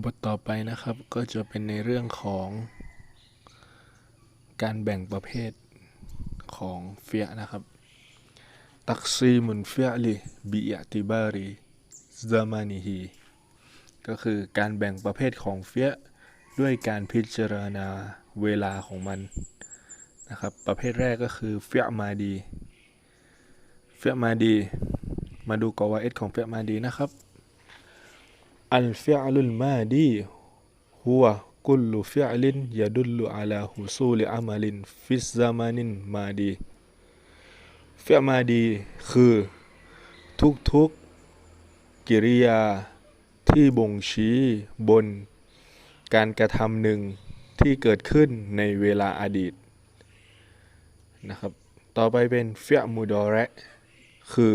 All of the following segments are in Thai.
บทต่อไปนะครับก็จะเป็นในเรื่องของการแบ่งประเภทของเฟียนะครับตักซีมุนเฟียลิบิอติบารีซามานิฮีก็คือการแบ่งประเภทของเฟียด้วยการพิจารณาเวลาของมันนะครับประเภทแรกก็คือเฟียมาดี เฟียมาดี มาดูกวาเอตของเฟียมาดีนะครับ الفعل الماضي هو كل فعل يدل على حصول عمل في الزمن الماضي เฟียมาดีคือ ทุกๆกิริยาที่บ่งชี้บนการกระทำหนึ่งที่เกิดขึ้นในเวลาอดีตนะครับ ต่อไปเป็นเฟียมูดอระคือ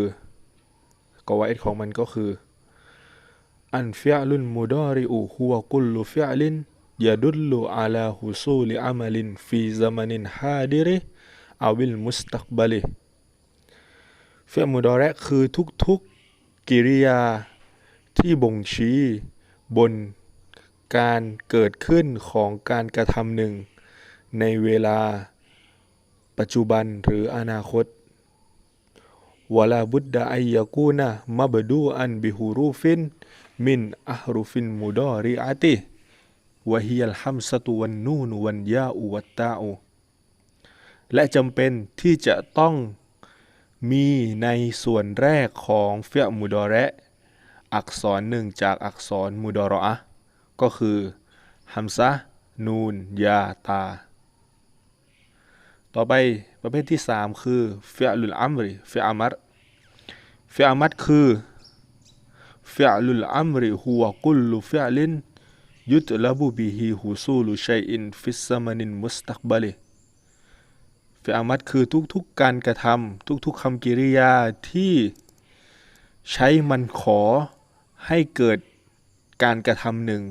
กวาเอตของมันก็คือ อันฟิอัลุนมุดาริอูฮัวกุลลุฟิอัลินยดุลลุอัลาฮุซูลอามลินฟีซามานินฮาดิริอาวิลมุสตักบลิฟิลมุดาระคือทุกๆกกิริยาที่บ่งชี้บนการเกิดขึ้นของการกระทำหนึ่ง ในเวลาปัจจุบันหรืออนาคตวลาบุดดาอายกูนะมาบดูอันบิฮูรูฟิน มินอัฮรุฟินมุดอริอาติวะฮียัลฮัมสตุวันนูนวันยาอุวัตตาอูและจำเป็นที่จะต้องมีในส่วนแรกของเฟียมูดอระอักษรหนึ่งจากอักษรมูดอรอะก็คือฮัมซะนูนยาตา ต่อไปประเภทที่ 3 คือเฟียลุลอัมริเฟียอามัดเฟียอามัดคือ فعل الأمر هو كل فعل يطلب به حصول شيء في الزمن المستقبل ฟิอามัดคือทุกๆการกระทำทุกๆคำกริยาที่ใช้มันขอให้เกิดการกระทำหนึ่ง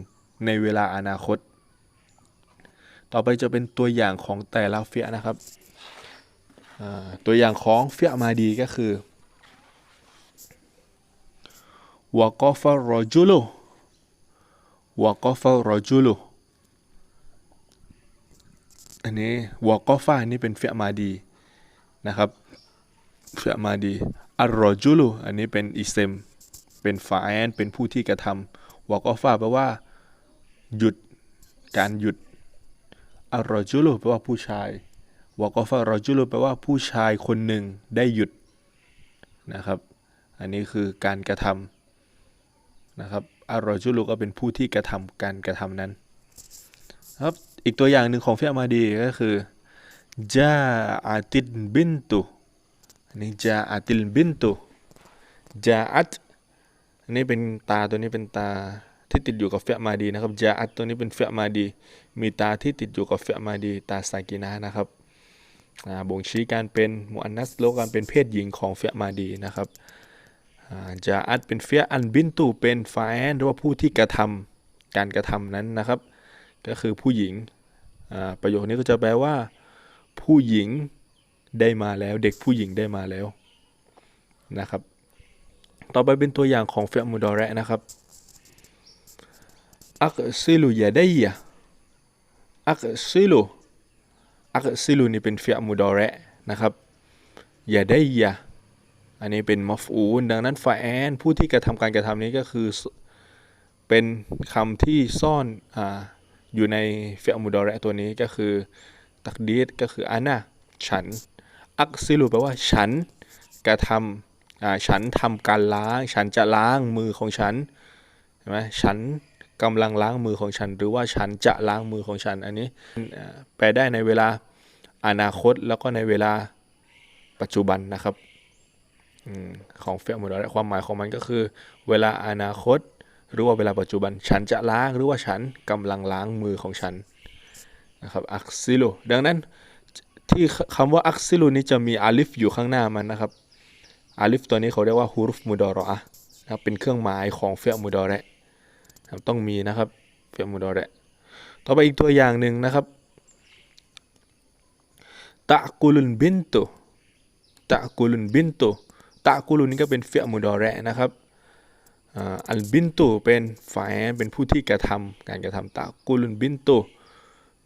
ในเวลาอนาคต ต่อไปจะเป็นตัวอย่างของแต่ละเฟียนะครับตัวอย่างของเฟียมาดีก็คือ วกอฟารจุลุวกอฟารจุลุอันนี้วกอฟานี่เป็นเฟียมาดีนะครับเฟียมาดีอัลรอจุลุอันนี้เป็นอิเซมเป็นฟาแอนเป็นผู้ที่กระทำวกอฟาแปลว่า หยุดการหยุดอัลรอจุลุแปลว่าผู้ชายวกอฟารอจุลุแปลว่าผู้ชายคนหนึ่งได้หยุดนะครับ อันนี้คือการกระทำ นะครับอารอจุลุก็เป็นผู้ที่กระทำการกระทำนั้นครับอีกตัวอย่างหนึ่งของเฟียมาดีก็คือจาอาตินบินตุอันนี้จาอาติบินตุจาอัตอันนี้เป็นตาตัวนี้เป็นตาที่ติดอยู่กับเฟียมาดีนะครับจาอัตตัวนี้เป็นเฟียมาดี มีตาที่ติดอยู่กับเฟียมาดี ตาสากินานะครับบ่งชี้การเป็นมุอันนัสโลการเป็นเพศหญิงของเฟียมาดีนะครับ จะอัดเป็นเฟียอันบินตูเป็นฟาแอนหรือว่าผู้ที่กระทำการกระทำนั้นนะครับ ก็คือผู้หญิงประโยคนี้ก็จะแปลว่า ผู้หญิงได้มาแล้ว เด็กผู้หญิงได้มาแล้วนะครับ ต่อไปเป็นตัวอย่างของเฟียมูดอระนะครับอักซิลุยาได้ยะอักซิลุอักซิลุนี่เป็นเฟียมูดอระนะครับยาได้ยะ อันนี้เป็นมัฟอูนดังนั้นฟาแอนผู้ที่กระทำการกระทำนี้ก็คือ เป็นคำที่ซ่อนออยู่ในเฟียมูดอระตัวนี้ก็คือ ตักดีดก็คืออานะฉัน อักซิลูแปลว่าฉันกระทำฉันทำการล้าง ฉันจะล้างมือของฉันใช่ไหมฉันกำลังล้างมือของฉัน หรือว่าฉันจะล้างมือของฉัน อันนี้แปลได้ในเวลาอนาคตแล้วก็ในเวลาปัจจุบันนะครับ ของเฟียมุดอระความหมายของมันก็คือ เวลาอนาคต หรือว่าเวลาปัจจุบัน ฉันจะล้างหรือว่าฉันกำลังล้างมือของฉันนะครับอักซิลูดังนั้นที่คำว่าอักซิลูนี้จะมีอาลิฟอยู่ข้างหน้ามันนะครับอาลิฟตัวนี้เขาเรียกว่าฮูรุฟมุดอรอะนะเป็นเครื่องหมายของเฟียมุดอระต้องมีนะครับเฟียมุดอระต่อไปอีกตัวอย่างหนึ่งนะครับตะกุลุนบินตุตะกุลุนบินตุ ตะกุลุนี่ก็เป็นเฟียมุดอแระนะครับอัลบินตูเป็นฝ่ายเป็นผู้ที่กระทำการกระทำตะกุลุนบินตู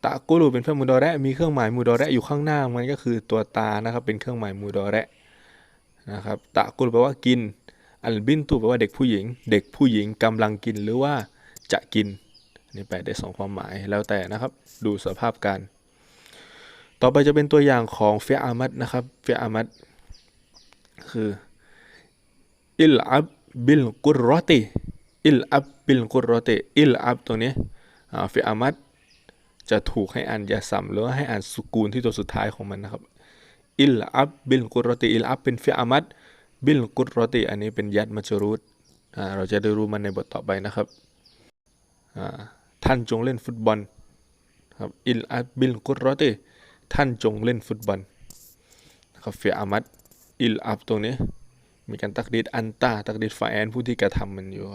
ตะกุลุเป็นเพื่อนมูดอแระมีเครื่องหมายมูดอแระอยู่ข้างหน้ามันก็คือตัวตานะครับเป็นเครื่องหมายมูดอแระนะครับตะกุลแปลว่ากิน อัลบินตูแปลว่าเด็กผู้หญิง เด็กผู้หญิงกำลังกินหรือว่าจะกินนี่แปลได้สองความหมายแล้วแต่นะครับดูสภาพการต่อไปจะเป็นตัวอย่างของเฟียอามัดนะครับเฟียอามัดคือ อิลอับบิลกุรอติอิลอับบิลกุรอติอิลอับตรงนี้ฟิอามัดจะถูกให้อ่านยาสัมหรือให้อ่านสุกูลที่ตัวสุดท้ายของมันนะครับอิลอับบิลกุรอติอิลอับเป็นฟิอามัดบิลกุรอติอันนี้เป็นยัดมัจรูดเราจะได้รู้มันในบทต่อไปนะครับท่านจงเล่นฟุตบอลครับอิลอับบิลกุรรอติท่านจงเล่นฟุตบอลนะครับฟิอามัดอิลอับตรงนี้ มีการตักดีดอันตาตักดีดฟาแอนผู้ที่กระทำมันอยู่